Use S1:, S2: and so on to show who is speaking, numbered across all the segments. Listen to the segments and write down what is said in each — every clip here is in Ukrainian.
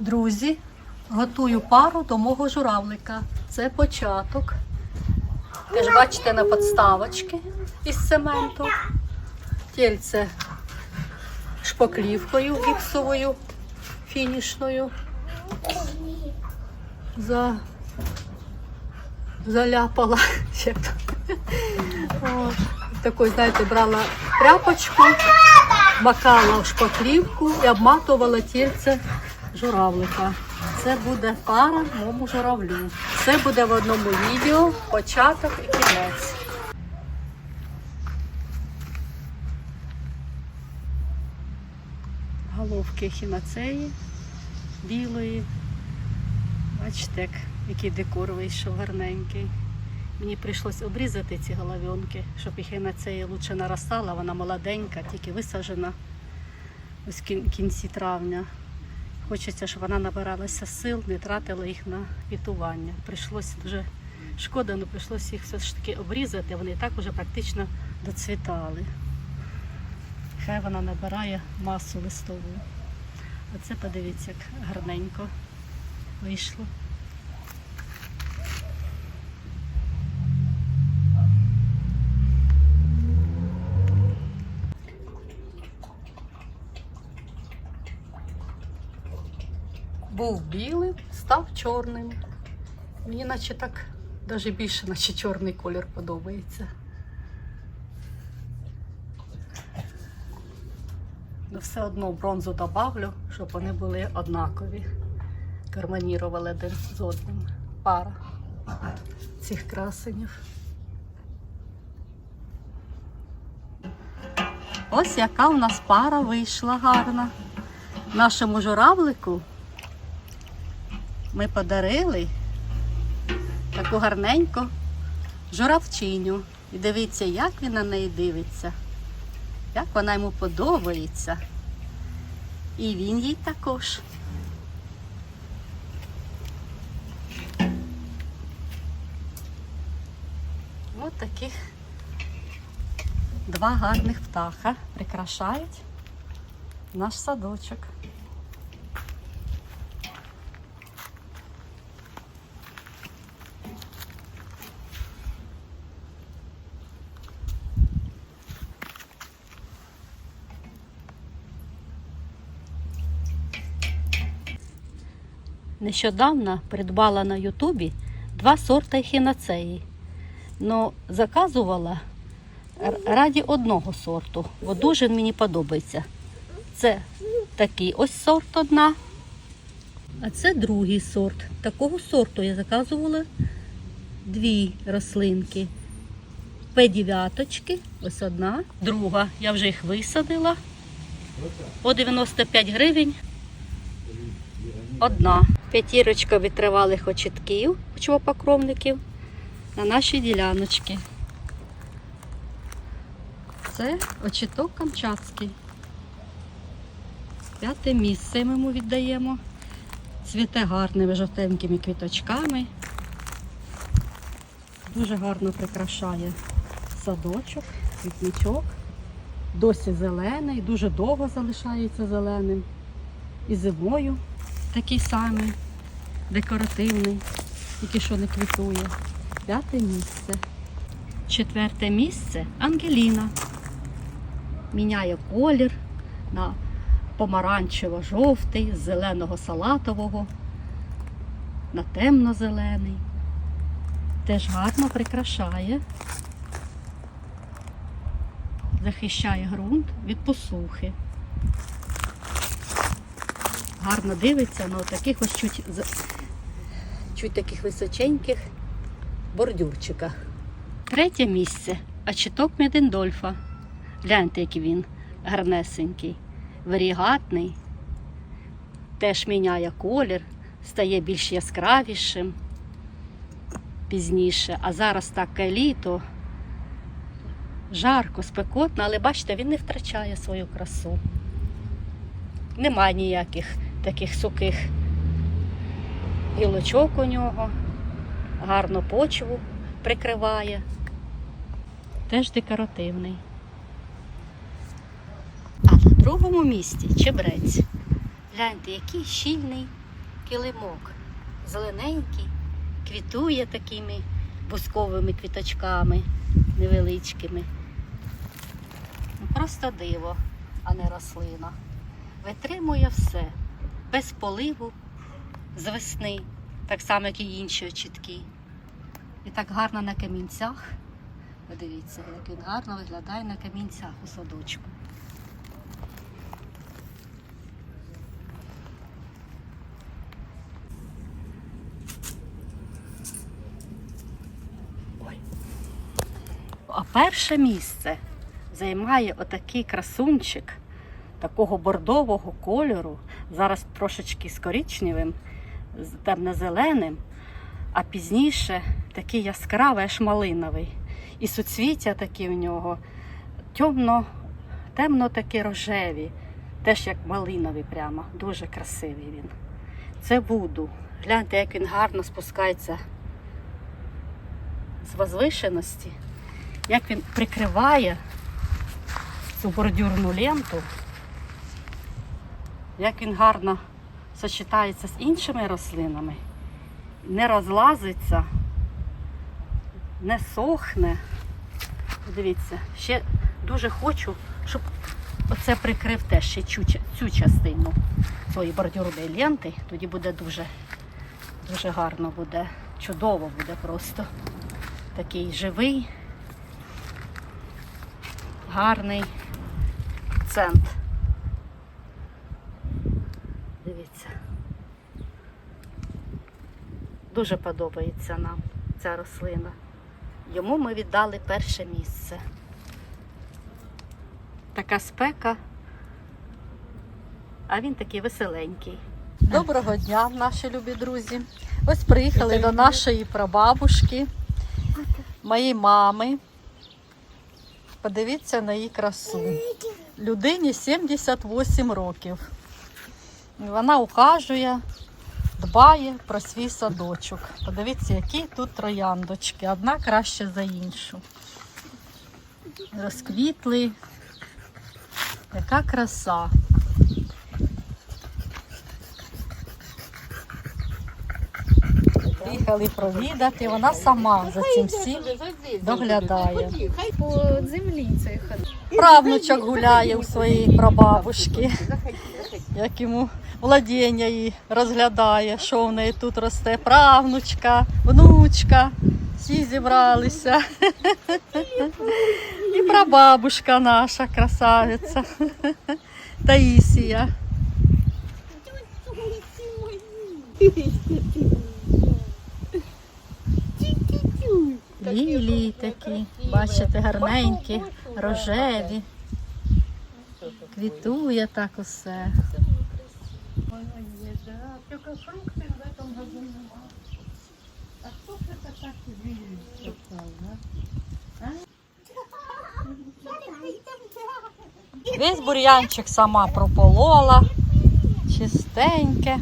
S1: Друзі, готую пару до мого журавлика. Це початок. Теж бачите на подставочки із цементу. Тільце шпаклівкою гіпсовою, фінішною. За... Заляпала. От. Такою, знаєте, брала тряпочку, макала в шпаклівку і обматувала тільце журавлика. Це буде пара моєму журавлю. Це буде в одному відео, початок і кінець. Головки хінацеї білої. Бачите, який декор вийшов гарненький. Мені прийшлось обрізати ці головенки, щоб їх хінацея лучше наростала. Вона молоденька, тільки висаджена ось в кін- кінці травня. Хочеться, щоб вона набиралася сил, не тратила їх на квітування. Прийшлося дуже шкода, але прийшлося їх все ж таки обрізати. Вони і так вже практично доцвітали. Хай вона набирає масу листову. Оце подивіться, як гарненько вийшло. Був білим, став чорним. Мені наче так навіть більше, наче чорний колір подобається. Ну, все одно бронзу добавлю, щоб вони були однакові. Гармонірували один з одним. Пара цих красенів. Ось яка у нас пара вийшла гарна. Нашому журавлику ми подарили таку гарненьку журавчиню. І дивіться, як він на неї дивиться, як вона йому подобається. І він їй також. Ось таких два гарних птаха прикрашають наш садочок. Нещодавно придбала на Ютубі два сорти хінацеї. Но заказувала раді одного сорту, бо дуже мені подобається. Це такий ось сорт одна. А це другий сорт. Такого сорту я заказувала дві рослинки. П9, ось одна, друга. Я вже їх висадила. По 95 гривень одна. П'ятірочка витривалих очітків, почвопокровників на нашій діляночці. Це очіток камчатський. П'яте місце ми йому віддаємо. Цвіте гарними жовтенькими квіточками. Дуже гарно прикрашає садочок, квітничок. Досі зелений, дуже довго залишається зеленим. І зимою такий самий, декоративний, тільки що не квітує. П'яте місце. Четверте місце Ангеліна. Міняє колір на помаранчево-жовтий, з зеленого салатового, на темно-зелений. Теж гарно прикрашає. Захищає ґрунт від посухи. Гарно дивиться на таких ось чуть, чуть таких височеньких бордюрчиках. Третє місце Ачіток Медендольфа. Гляньте, який він гарнесенький, варігатний, теж міняє колір, стає більш яскравішим пізніше. А зараз таке літо, жарко, спекотно, але бачите, він не втрачає свою красу. Нема ніяких таких сухих гілочок у нього, гарно почву прикриває. Теж декоративний. А на другому місці чебрець. Гляньте, який щільний килимок. Зелененький, квітує такими бусковими квіточками невеличкими. Ну, Просто диво, а не рослина. Витримує все, без поливу з весни, так само, як і інші очітки. І так гарно на камінцях. Подивіться, як він гарно виглядає на камінцях у садочку. А перше місце займає отакий красунчик такого бордового кольору, зараз трошечки з коричневим, темно-зеленим, а пізніше такий яскравий, аж малиновий. І суцвіття такі в нього темно, темно такі рожеві, теж як малинові прямо, дуже красивий він. Це Вуду. Гляньте, як він гарно спускається з возвишеності, як він прикриває цю бордюрну ленту, як він гарно сочетається з іншими рослинами, не розлазиться, не сохне. Дивіться, ще дуже хочу, щоб оце прикрив теж ще цю, цю частину цієї бордюрної ленти. Тоді буде дуже, дуже гарно буде, чудово буде просто. Такий живий, гарний центр. Дивіться. Дуже подобається нам ця рослина. Йому ми віддали перше місце. Така спека, а він такий веселенький. Доброго дня, наші любі друзі. Ось приїхали до нашої прабабушки, моєї мами. Подивіться на її красу. Людині 78 років. Вона ухажує, дбає про свій садочок. Подивіться, які тут трояндочки. Одна краще за іншу. Розквітли. Яка краса. Приїхали провідати, вона сама за цим всім доглядає.
S2: Хай по землі це ходить.
S1: Правнучок гуляє у своїй прабабушки, як йому владіння її розглядає, що в неї тут росте. Правнучка, внучка, всі зібралися. І прабабушка наша, красавиця, Таїсія. Лілії такі, бачите, гарненькі, рожеві. Квітує так усе
S2: Только фрукты в этом году нема. А кто ж это так видит, сказал, да?
S1: Весь бур'янчик сама прополола, чистеньке.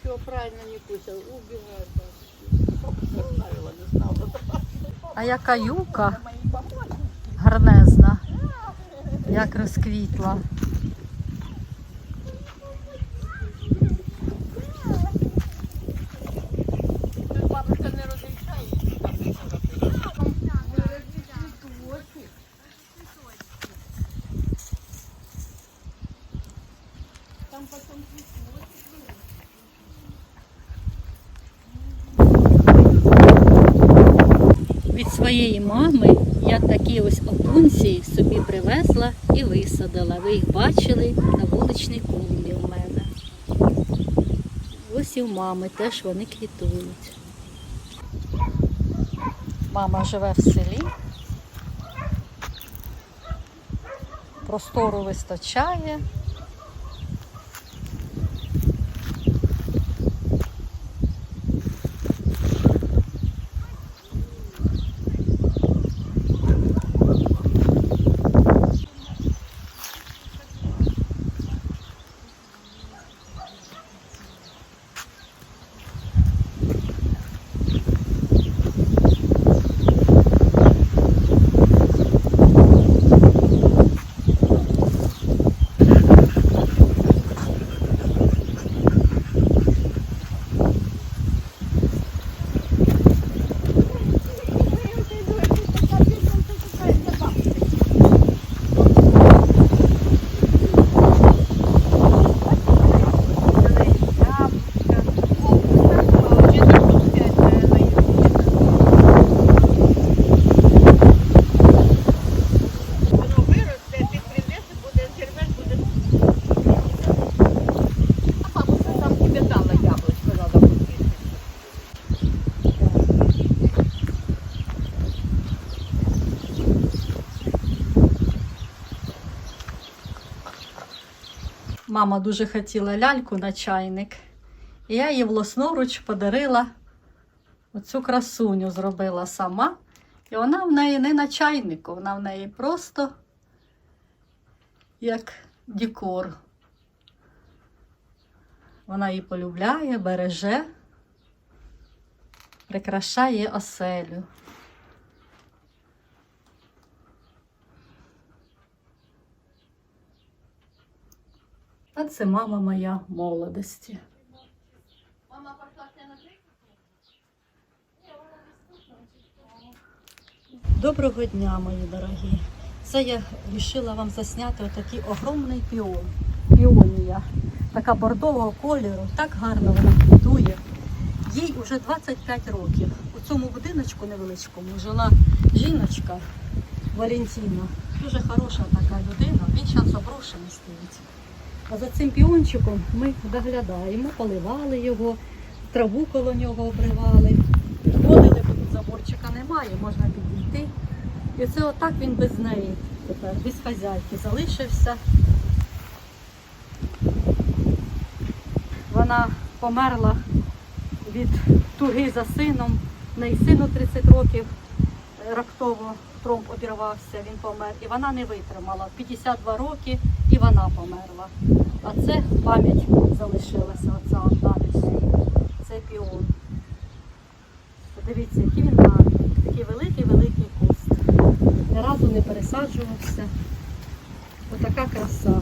S2: Все правильно не кусал, убивает. Оставила, не знала.
S1: А яка юка Як розквітла. Від своєї мами я такі ось опунції собі привезла і висадила. Ви їх бачили на вуличній клумбі у мене. Ось і в мами теж вони квітують. Мама живе в селі. Простору вистачає. Мама дуже хотіла ляльку на чайник. І я їй власноруч подарила оцю красуню, зробила сама. І вона в неї не на чайнику, вона в неї просто як декор. Вона її полюбляє, береже, прикрашає оселю. А це мама моя молодості.
S2: Мама?
S1: Доброго дня, мої дорогі. Це я вирішила вам засняти отакий огромний піон. Піонія. Така бордового кольору, так гарно вона квітує. Їй вже 25 років. У цьому будиночку невеличкому жила жіночка Валентина. Дуже хороша така людина. Він зараз заброшений стоїть. А за цим піончиком ми доглядаємо, поливали його, траву коло нього обривали. Ходили, бо тут заборчика немає, можна підійти. І це отак він без неї тепер, без хазяйки залишився. Вона померла від туги за сином. В неї сину 30 років раптово тромб обірвався, він помер. І вона не витримала. 52 роки і вона померла. А це пам'ять залишилася, оця одна десь. Це піон. Подивіться, який він гарний. Такий великий-великий куст. Ні разу не пересаджувався. Отака краса.